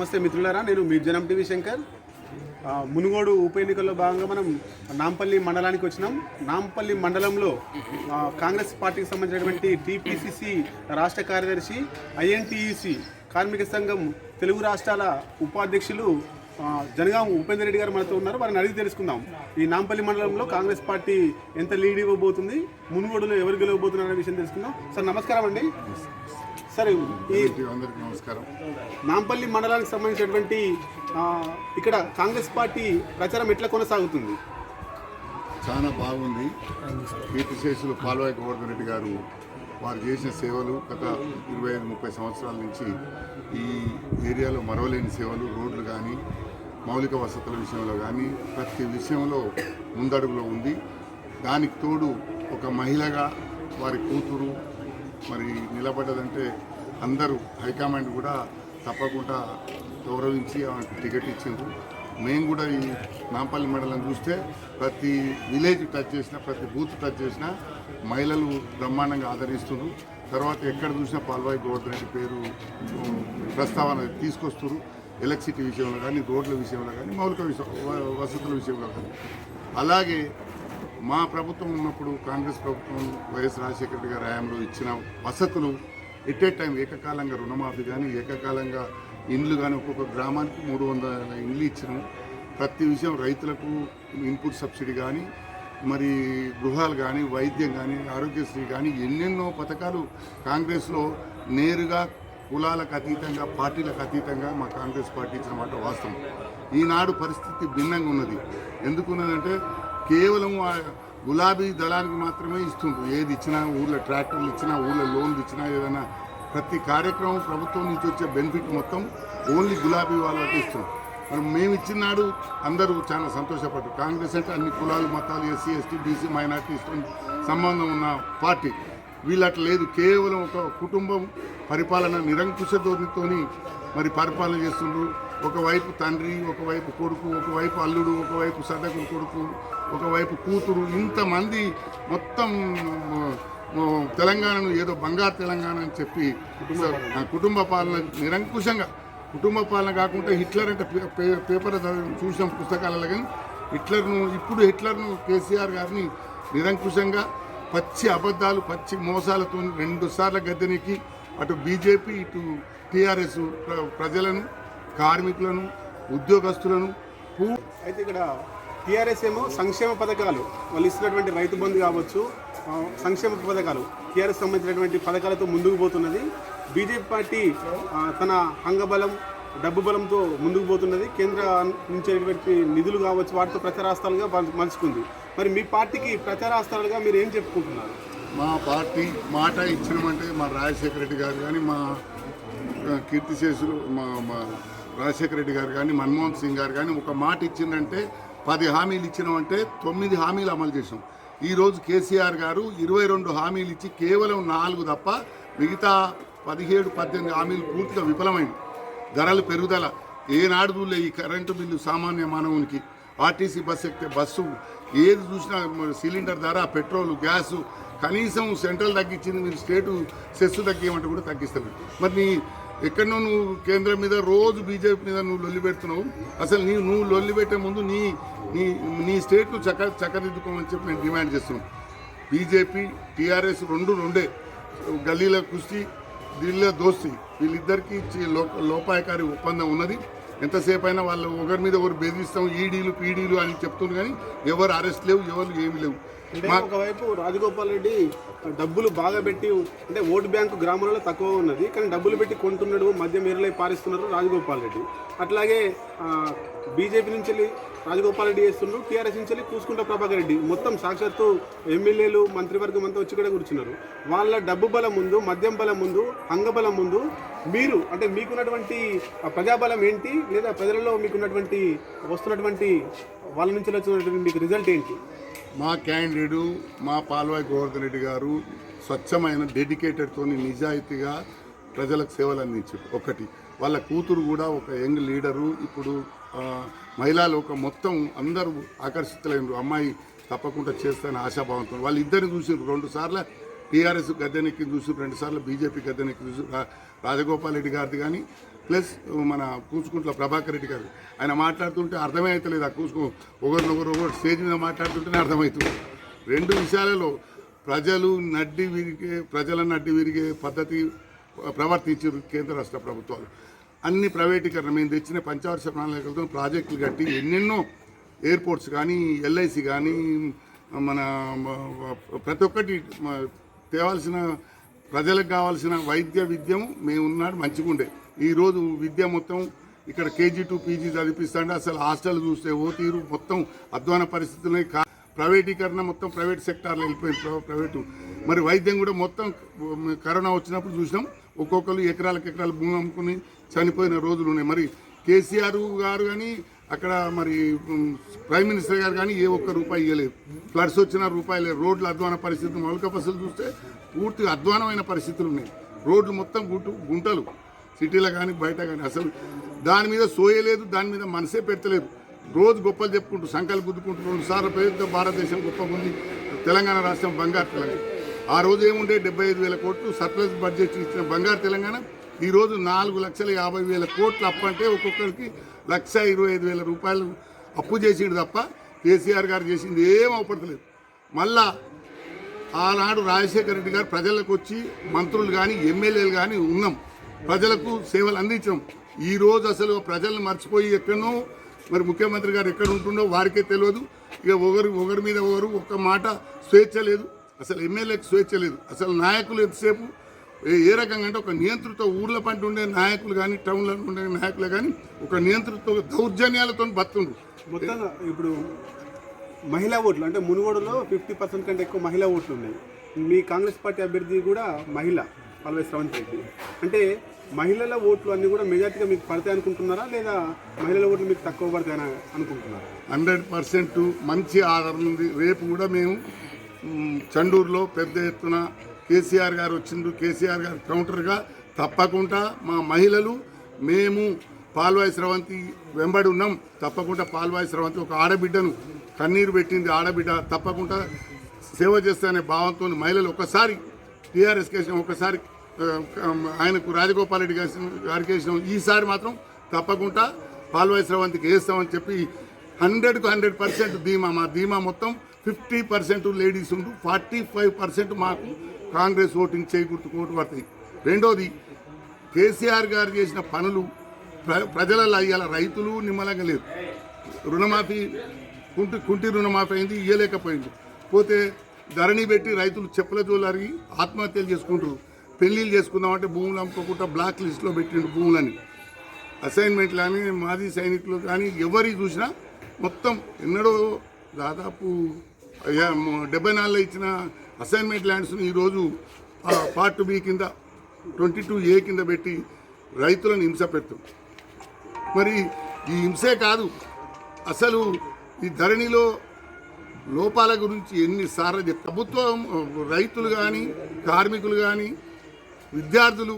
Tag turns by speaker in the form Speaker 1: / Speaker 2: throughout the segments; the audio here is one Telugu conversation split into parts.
Speaker 1: నమస్తే మిత్రులారా నేను మీ జనం టీవీ శంకర్. మునుగోడు ఉప ఎన్నికల్లో భాగంగా మనం నాంపల్లి మండలానికి వచ్చినాం. నాంపల్లి మండలంలో కాంగ్రెస్ పార్టీకి సంబంధించినటువంటి టీపీసీసీ రాష్ట్ర కార్యదర్శి ఐఎన్టీఈసీ కార్మిక సంఘం తెలుగు రాష్ట్రాల ఉపాధ్యక్షులు జనగాం ఉపేందర్ రెడ్డి గారు మనతో ఉన్నారు. వారిని అడిగి తెలుసుకుందాం. ఈ నాంపల్లి మండలంలో కాంగ్రెస్ పార్టీ ఎంత లీడ్ ఇవ్వబోతుంది? మునుగోడులో ఎవరు గెలవబోతున్నారు అనే విషయం తెలుసుకుందాం. సార్ నమస్కారం అండి. సార్ ఈ
Speaker 2: అందరికీ నమస్కారం.
Speaker 1: నాంపల్లి మండలానికి సంబంధించినటువంటి ఇక్కడ కాంగ్రెస్ పార్టీ ప్రచారం ఎట్లా కొనసాగుతుంది?
Speaker 2: చాలా బాగుంది. కీర్తిశేషులు పాల్వాయి గోవర్ధన్ రెడ్డి గారు వారు చేసిన సేవలు గత ఇరవై ఐదు ముప్పై సంవత్సరాల నుంచి ఈ ఏరియాలో మరవలేని సేవలు రోడ్లు కానీ మౌలిక వసతుల విషయంలో కానీ ప్రతి విషయంలో ముందడుగులో ఉంది. దానికి తోడు ఒక మహిళగా వారి కూతురు మరి నిలబడ్డదంటే అందరూ హైకమాండ్ కూడా తప్పకుండా గౌరవించి ఆమెకు టికెట్ ఇచ్చిండ్రు. మేము కూడా ఈ నాంపల్లి మండలం చూస్తే ప్రతి విలేజ్ టచ్ చేసిన ప్రతి బూత్ టచ్ చేసిన మహిళలు బ్రహ్మాండంగా ఆదరిస్తున్నారు తర్వాత ఎక్కడ చూసినా పాల్వాయి గోవర్ధన్ రెడ్డి పేరు ప్రస్తావన తీసుకొస్తున్నారు ఎలక్ట్రిసిటీ విషయంలో కానీ రోడ్ల విషయంలో కానీ మౌలిక విషయం వసతుల విషయంలో కానీ. అలాగే మా ప్రభుత్వం ఉన్నప్పుడు కాంగ్రెస్ ప్రభుత్వం వైఎస్ రాజశేఖర రెడ్డి గారి హయాంలో ఇచ్చిన వసతులు ఎట్ ఏ టైం ఏకకాలంగా రుణమాఫీ కానీ ఏకకాలంగా ఇండ్లు కానీ ఒక్కొక్క గ్రామానికి మూడు వందల ఇండ్లు ఇచ్చినాం. ప్రతి విషయం రైతులకు ఇన్పుట్ సబ్సిడీ కానీ మరి గృహాలు కానీ వైద్యం కానీ ఆరోగ్యశ్రీ కానీ ఎన్నెన్నో పథకాలు కాంగ్రెస్లో నేరుగా కులాలకు అతీతంగా పార్టీలకు అతీతంగా మా కాంగ్రెస్ పార్టీ ఇచ్చిన మాట వాస్తవం. ఈనాడు పరిస్థితి భిన్నంగా ఉన్నది. ఎందుకున్నదంటే కేవలం గులాబీ దళానికి మాత్రమే ఇస్తుండ్రు. ఏది ఇచ్చినా ఊళ్ళో ట్రాక్టర్లు ఇచ్చినా ఊళ్ళో లోన్లు ఇచ్చినా ఏదైనా ప్రతి కార్యక్రమం ప్రభుత్వం నుంచి వచ్చే బెనిఫిట్ మొత్తం ఓన్లీ గులాబీ వాళ్ళకి ఇస్తున్నారు మరి మేము ఇచ్చినాడు అందరూ చాలా సంతోషపడ్డారు. కాంగ్రెస్ అంటే అన్ని కులాలు మతాలు ఎస్సీ ఎస్టీ బీసీ మైనార్టీస్తో సంబంధం ఉన్న పార్టీ. వీళ్ళట్లా లేదు. కేవలం ఒక కుటుంబం పరిపాలన నిరంకుశ ధోరణితోని మరి పరిపాలన చేస్తుండ్రు. ఒకవైపు తండ్రి ఒకవైపు కొడుకు ఒకవైపు అల్లుడు ఒకవైపు సదకుడు కొడుకు ఒకవైపు కూతురు ఇంతమంది మొత్తం తెలంగాణను ఏదో బంగారు తెలంగాణ అని చెప్పి కుటుంబ పాలన. నిరంకుశంగా. కుటుంబ పాలన కాకుండా హిట్లర్ అంటే పేపర్ చదివి- చూసాం పుస్తకాలలో కానీ హిట్లర్ను ఇప్పుడు హిట్లర్ను కేసీఆర్ గారిని నిరంకుశంగా పచ్చి అబద్ధాలు పచ్చి మోసాలతో రెండు సార్ల గద్దెనికి అటు బీజేపీ ఇటు టీఆర్ఎస్ ప్ర- ప్రజలను కార్మికులను ఉద్యోగస్తులను
Speaker 1: అయితే ఇక్కడ టీఆర్ఎస్ ఏమో సంక్షేమ పథకాలు వాళ్ళు ఇస్తున్నటువంటి రైతు బంధు కావచ్చు సంక్షేమ పథకాలు. టీఆర్ఎస్ సంబంధించినటువంటి పథకాలతో ముందుకు పోతున్నది. బీజేపీ పార్టీ తన అంగబలం డబ్బు బలంతో ముందుకు పోతున్నది. కేంద్ర నుంచేటువంటి నిధులు కావచ్చు వాటితో ప్రచారాస్తాలుగా మలుచుకుంది. మరి మీ పార్టీకి ప్రచారాస్థలుగా మీరు ఏం చెప్పుకుంటున్నారు?
Speaker 2: మా పార్టీ మాట ఇచ్చినామంటే మా రాజశేఖర రెడ్డి గారు కానీ మా కీర్తిశేషులు మా మా రాజశేఖర రెడ్డి గారు కానీ మన్మోహన్ సింగ్ గారు కానీ ఒక మాట ఇచ్చిందంటే పది హామీలు ఇచ్చినామంటే తొమ్మిది హామీలు అమలు చేసాం ఈరోజు కేసీఆర్ గారు ఇరవై రెండు హామీలు ఇచ్చి కేవలం నాలుగు తప్ప మిగతా పదిహేడు పద్దెనిమిది హామీలు పూర్తిగా విఫలమైంది. ధరలు పెరుగుదల. ఏనాడు చూడలే ఈ కరెంటు బిల్లు సామాన్య మానవునికి. ఆర్టీసీ బస్సు ఎక్కితే బస్సు ఏది చూసినా సిలిండర్ ధర పెట్రోల్ గ్యాసు కనీసం సెంట్రల్ తగ్గించింది మీరు స్టేటు సెస్ తగ్గియమంటే కూడా తగ్గిస్తారు మరి ఎక్కడో నువ్వు కేంద్రం మీద రోజు బీజేపీ మీద నువ్వు లొల్లి పెడుతున్నావు. అసలు నీ నువ్వు లొల్లి పెట్టే ముందు నీ నీ నీ స్టేట్ను చక్క చక్కదిద్దుకోమని చెప్పి నేను డిమాండ్ చేస్తున్నాను. బీజేపీ టీఆర్ఎస్ రెండు రెండే. గల్లీల కుస్తీ ఢిల్లీలో దోస్తి. వీళ్ళిద్దరికీ లో- లోపాయకారి ఒప్పందం ఉన్నది. ఎంతసేపు అయినా వాళ్ళు ఒకరి మీద ఒకరు బెదిరిస్తాం ఈడీలు పీడీలు అని చెప్తున్నారు కానీ ఎవరు అరెస్ట్ లేవు ఎవరు ఏమి లేవు.
Speaker 1: ఒకవైపు రాజగోపాల్ రెడ్డి డబ్బులు బాగా పెట్టి అంటే ఓటు బ్యాంకు గ్రామాలలో తక్కువ ఉన్నది కానీ డబ్బులు పెట్టి కొంటున్నాడు మద్యం ఏరులై పారిస్తున్నారు రాజగోపాల్ రెడ్డి. అట్లాగే బీజేపీ నుంచి వెళ్ళి రాజగోపాల్ రెడ్డి చేస్తున్నారు టీఆర్ఎస్ నుంచి వెళ్ళి కూసుకుంట ప్రభాకర్ రెడ్డి. మొత్తం సాక్షాత్తు ఎమ్మెల్యేలు మంత్రివర్గం అంతా వచ్చి కూడా కూర్చున్నారు. వాళ్ళ డబ్బు బలం ముందు మద్యం బలం ముందు అంగబలం ముందు మీరు అంటే మీకున్నటువంటి ఆ ప్రజాబలం ఏంటి? లేదా ప్రజలలో మీకున్నటువంటి వస్తున్నటువంటి వాళ్ళ నుంచి వచ్చినటువంటి మీకు రిజల్ట్ ఏంటి?
Speaker 2: మా క్యాండిడేటు మా పాల్వాయి గోవర్ధన్ రెడ్డి గారు స్వచ్ఛమైన డెడికేటెడ్తో నిజాయితీగా ప్రజలకు సేవలు అందించారు. ఒకటి. వాళ్ళ కూతురు కూడా ఒక యంగ్ లీడరు. ఇప్పుడు మహిళా లోకం మొత్తం అందరూ ఆకర్షితులైనరు. అమ్మాయి తప్పకుండా చేస్తానని ఆశాభావంతో. వాళ్ళు ఇద్దరిని చూసి రెండు సార్లు టీఆర్ఎస్ గద్దెనెక్కి చూసి రెండు సార్లు బీజేపీ గద్దెనెక్కి చూసి రా- రాజగోపాల్ రెడ్డి గారిది కానీ ప్లస్ మన కూచుకుంట్ల ప్రభాకర్ రెడ్డి గారు ఆయన మాట్లాడుతుంటే అర్థమే అవుతలేదు ఆ కూచుకో ఒకరినొకరు ఒకరు స్టేజ్ మీద మాట్లాడుతుంటేనే అర్థమవుతుంది రెండు విషయాలలో ప్రజలు నడ్డి విరిగే ప్రజల నడ్డి విరిగే పద్ధతి ప్రవర్తించారు కేంద్ర రాష్ట్ర ప్రభుత్వాలు. అన్ని ప్రైవేటీకరణ మేము తెచ్చిన పంచవర్ష ప్రణాళికలతో ప్రాజెక్టులు కట్టి ఎన్నెన్నో ఎయిర్పోర్ట్స్ కానీ ఎల్ఐసి కానీ మన ప్రతి ఒక్కటి తేవాల్సిన ప్రజలకు కావాల్సిన వైద్య విద్యం మేము ఉన్నాడు మంచిగా ఉండే. ఈరోజు విద్య మొత్తం ఇక్కడ కేజీ టు పీజీ చదివిపిస్తాండే. అసలు హాస్టల్ చూస్తే ఓ తీరు మొత్తం అధ్వాన పరిస్థితులే కా ప్రైవేటీకరణ మొత్తం ప్రైవేట్ సెక్టార్లో వెళ్ళిపోయింది ప్రైవేటు. మరి వైద్యం కూడా మొత్తం కరోనా వచ్చినప్పుడు చూసినాం. ఒక్కొక్కరు ఎకరాలకు ఎకరాలు భూమి అమ్ముకుని చనిపోయిన రోజులు ఉన్నాయి. మరి కేసీఆర్ గారు కానీ అక్కడ మరి ప్రైమ్ మినిస్టర్ గారు కానీ ఏ ఒక్క రూపాయి ఇవ్వలేదు ఫ్లడ్స్ వచ్చిన రూపాయలు. లేదు రోడ్ల అధ్వాన పరిస్థితులు మౌలిక వసతులు చూస్తే పూర్తిగా అధ్వానమైన పరిస్థితులు ఉన్నాయి. రోడ్లు మొత్తం గుంటు గుంటలు. సిటీలో కానీ బయట కానీ అసలు దాని మీద సోయలేదు దాని మీద మనసే పెట్టలేదు రోజు గొప్పలు చెప్పుకుంటూ సంకలు గుద్దుకుంటూ రెండు సార్లు భారతదేశం గొప్పగా ఉంది తెలంగాణ రాష్ట్రం బంగారు తెలంగాణ. ఆ రోజు ఏముండే? డెబ్బై ఐదు వేల కోట్లు సర్ప్లస్ బడ్జెట్ ఇచ్చిన బంగారు తెలంగాణ. ఈరోజు నాలుగు లక్షల యాభై వేల కోట్లు అప్పు అంటే ఒక్కొక్కరికి లక్ష ఇరవై ఐదు వేల రూపాయలు అప్పు చేసిండు తప్ప కేసీఆర్ గారు చేసింది ఏం అవపడతలేదు. మళ్ళా ఆనాడు రాజశేఖర రెడ్డి గారు ప్రజలకు వచ్చి మంత్రులు కానీ ఎమ్మెల్యేలు కానీ ఉన్నాం. ప్రజలకు సేవలు అందించాం ఈరోజు అసలు ప్రజలను మర్చిపోయి ఎక్కడనో మరి ముఖ్యమంత్రి గారు ఎక్కడ ఉంటుండో వారికే తెలియదు. ఇక ఒకరు ఒకరి మీద ఒకరు ఒక్క మాట స్వేచ్ఛ లేదు. అసలు ఎమ్మెల్యేకి స్వేచ్ఛ లేదు. అసలు నాయకులు ఎంతసేపు ఏ- ఏ రకంగా అంటే ఒక నియంత్రిత ఊర్ల పంట ఉండే నాయకులు కానీ టౌన్లో ఉండే నాయకులు కానీ ఒక నియంత్రిత దౌర్జన్యాలతో బతుండ్రు.
Speaker 1: మొత్తంగా ఇప్పుడు మహిళా ఓట్లు అంటే మునుగోడులో ఫిఫ్టీ పర్సెంట్ కంటే ఎక్కువ మహిళా ఓట్లు ఉన్నాయి. మీ కాంగ్రెస్ పార్టీ అభ్యర్థి కూడా మహిళ పల్వై శ్రవంత్ రెడ్డి. అంటే మహిళల ఓట్లు అన్ని కూడా మెజార్టీగా మీకు పడతాయి అనుకుంటున్నారా? లేదా మహిళల ఓట్లు మీకు తక్కువ పడతాయని అనుకుంటున్నారా?
Speaker 2: హండ్రెడ్ పర్సెంట్ మంచి ఆదరణ ఉంది. రేపు కూడా మేము చండూరులో పెద్ద ఎత్తున కేసీఆర్ గారు వచ్చిండ్రు. కేసీఆర్ గారు కౌంటర్గా తప్పకుండా మా మహిళలు మేము పాల్వాయి స్రవంతి వెంబడి ఉన్నాం. తప్పకుండా పాల్వాయి స్రవంతి ఒక ఆడబిడ్డను కన్నీరు పెట్టింది ఆడబిడ్డ. తప్పకుండా సేవ చేస్తానే భావంతో మహిళలు ఒకసారి టీఆర్ఎస్ కేసిన ఒకసారి ఆయనకు రాజగోపాల్ రెడ్డి గారికి వేసినాం ఈసారి మాత్రం తప్పకుండా పాల్వాయి స్రవంతికి వేస్తామని చెప్పి హండ్రెడ్కు హండ్రెడ్ పర్సెంట్ ధీమా. మా ధీమా మొత్తం ఫిఫ్టీ పర్సెంట్ లేడీస్ ఉంటూ ఫార్టీ ఫైవ్ పర్సెంట్ మాకు కాంగ్రెస్ ఓటింగ్ చేకూర్చు ఓటు పడతాయి రెండోది కేసీఆర్ గారు చేసిన పనులు ప్ర ప్రజలలో అయ్యాల రైతులు నిమ్మలంగా లేరు. రుణమాఫీ కుంటి కుంటి రుణమాఫీ అయింది ఇయ్యలేకపోయింది పోతే ధరణి పెట్టి రైతులు చెప్పుల అరిగి ఆత్మహత్యలు చేసుకుంటారు పెళ్ళిళ్ళు చేసుకుందామంటే భూములు అమ్ముకోకుండా బ్లాక్ లిస్ట్లో పెట్టిండు భూములని. అసైన్మెంట్లు కానీ మాజీ సైనికులు కానీ ఎవరి చూసినా మొత్తం ఎన్నడో దాదాపు డెబ్బై నాలుగులో ఇచ్చిన అసైన్మెంట్ ల్యాండ్స్ని ఈరోజు పార్ట్ బి కింద ట్వంటీ టూ ఏ కింద పెట్టి రైతులను హింస పెడుతుంది మరి ఈ హింసే కాదు అసలు ఈ ధరణిలో లోపాల గురించి ఎన్నిసార్లు ప్రభుత్వం రైతులు కానీ కార్మికులు కానీ విద్యార్థులు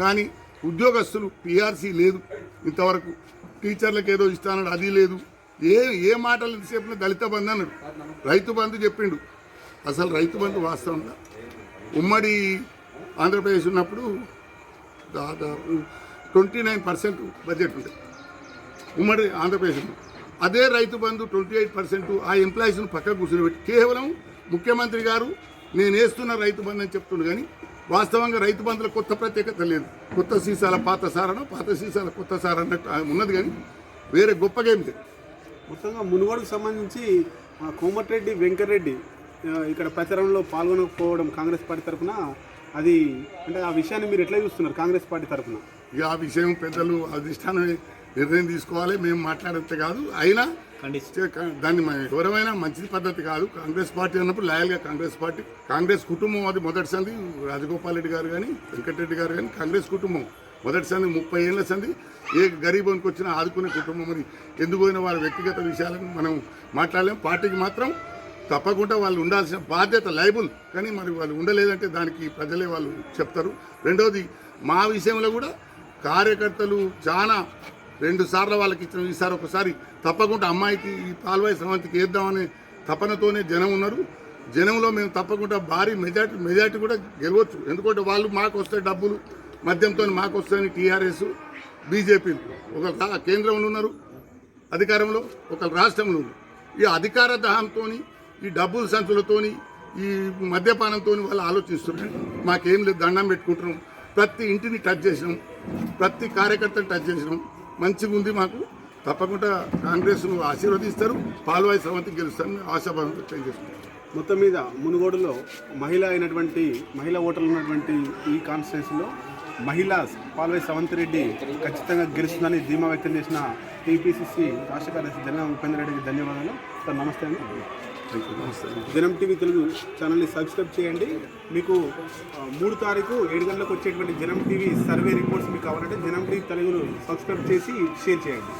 Speaker 2: కానీ ఉద్యోగస్తులు పిఆర్సీ లేదు. ఇంతవరకు టీచర్లకు ఏదో ఇస్తానన్నాడు అది లేదు. ఏ ఏ మాటలు చెప్పిన దళిత బంధు అన్నాడు. రైతు బంధు చెప్పిండు. అసలు రైతు బంధు వాస్తవంగా ఉమ్మడి ఆంధ్రప్రదేశ్ ఉన్నప్పుడు దాదాపు ట్వంటీ నైన్ పర్సెంట్ బడ్జెట్ ఉంటుంది ఉమ్మడి ఆంధ్రప్రదేశ్ అదే Rythu Bandhu twenty eight percent ఆ ఎంప్లాయీస్ను పక్కకు పెట్టి కేవలం ముఖ్యమంత్రి గారు నేను వేస్తున్న రైతు బంధు అని చెప్తుండు కానీ వాస్తవంగా రైతు బంధులో కొత్త ప్రత్యేకత లేదు. కొత్త సీసాల పాత సారనో పాత సీసాల కొత్త సార అన్నట్టు ఉన్నది కానీ వేరే గొప్పగా ఏమి లేదు
Speaker 1: మొత్తంగా మునుగోడుకు సంబంధించి కోమటిరెడ్డి వెంకటరెడ్డి ఇక్కడ ప్రచారంలో పాల్గొనకపోవడం కాంగ్రెస్ పార్టీ తరఫున అది అంటే ఆ విషయాన్ని మీరు ఎట్లా చూస్తున్నారు కాంగ్రెస్ పార్టీ తరఫున?
Speaker 2: ఇక ఆ విషయం పెద్దలు అధిష్టానం నిర్ణయం తీసుకోవాలి మేము మాట్లాడితే కాదు. అయినా దాన్ని మన ఎవరైనా మంచి పద్ధతి కాదు. కాంగ్రెస్ పార్టీ అన్నప్పుడు లాయల్గా కాంగ్రెస్ పార్టీ కాంగ్రెస్ కుటుంబం అది మొదటి సంది రాజగోపాల్ రెడ్డి గారు కానీ వెంకటరెడ్డి గారు కానీ కాంగ్రెస్ కుటుంబం మొదటి సంది ముప్పై ఏళ్ళ సంది. ఏ గరీబానికి వచ్చినా ఆదుకునే కుటుంబం అని ఎందుకు పోయిన వారి వ్యక్తిగత విషయాలను మనం మాట్లాడలేం. పార్టీకి మాత్రం తప్పకుండా వాళ్ళు ఉండాల్సిన బాధ్యత లైబుల్. కానీ మరి వాళ్ళు ఉండలేదంటే దానికి ప్రజలే వాళ్ళు చెప్తారు. రెండవది మా విషయంలో కూడా కార్యకర్తలు చాలా రెండు సార్లు వాళ్ళకి ఇచ్చిన ఈసారి ఒకసారి తప్పకుండా అమ్మాయికి ఈ పాల్వాయి శ్రవంతికి వేద్దామనే తపనతోనే జనం ఉన్నారు. జనంలో మేము తప్పకుండా భారీ మెజార్టీ మెజార్టీ కూడా గెలవచ్చు. ఎందుకంటే వాళ్ళు మాకు వస్తాయి డబ్బులు మద్యంతో మాకు వస్తాయని టీఆర్ఎస్ బీజేపీ ఒక కేంద్రంలో ఉన్నారు అధికారంలో ఒక రాష్ట్రంలో ఉన్నారు. ఈ అధికార దాహంతో ఈ డబ్బుల సంచులతోని ఈ మద్యపానంతో వాళ్ళు ఆలోచిస్తున్నారు మాకేం లేదు దండం పెట్టుకుంటున్నాం. ప్రతి ఇంటిని టచ్ చేసినాం. ప్రతి కార్యకర్తను టచ్ చేసినాం. మంచిగా ఉంది మాకు. తప్పకుండా కాంగ్రెస్ను ఆశీర్వదిస్తారు. పాల్వాయి సవంతి గెలుస్తారని ఆశాభావం వ్యక్తం చేస్తున్నాం.
Speaker 1: మొత్తం మీద మునుగోడులో మహిళ అయినటువంటి మహిళా ఓటర్లు ఉన్నటువంటి ఈ కాన్స్టిట్యూన్సీలో మహిళా పాల్వై సవంత్ రెడ్డి ఖచ్చితంగా గెలుస్తుందని ధీమా వ్యక్తం చేసిన టీపీసీసీ రాష్ట్ర కార్యదర్శి జన ఉపేంద్ర రెడ్డికి ధన్యవాదాలు. సార్ నమస్తే అండి. జనం టీవీ తెలుగు ఛానల్ని సబ్స్క్రైబ్ చేయండి. మీకు మూడు తారీఖు ఏడు గంటలకు వచ్చేటువంటి జనం టీవీ సర్వే రిపోర్ట్స్ మీకు కావాలంటే జనం టీవీ తెలుగును సబ్స్క్రైబ్ చేసి షేర్ చేయండి.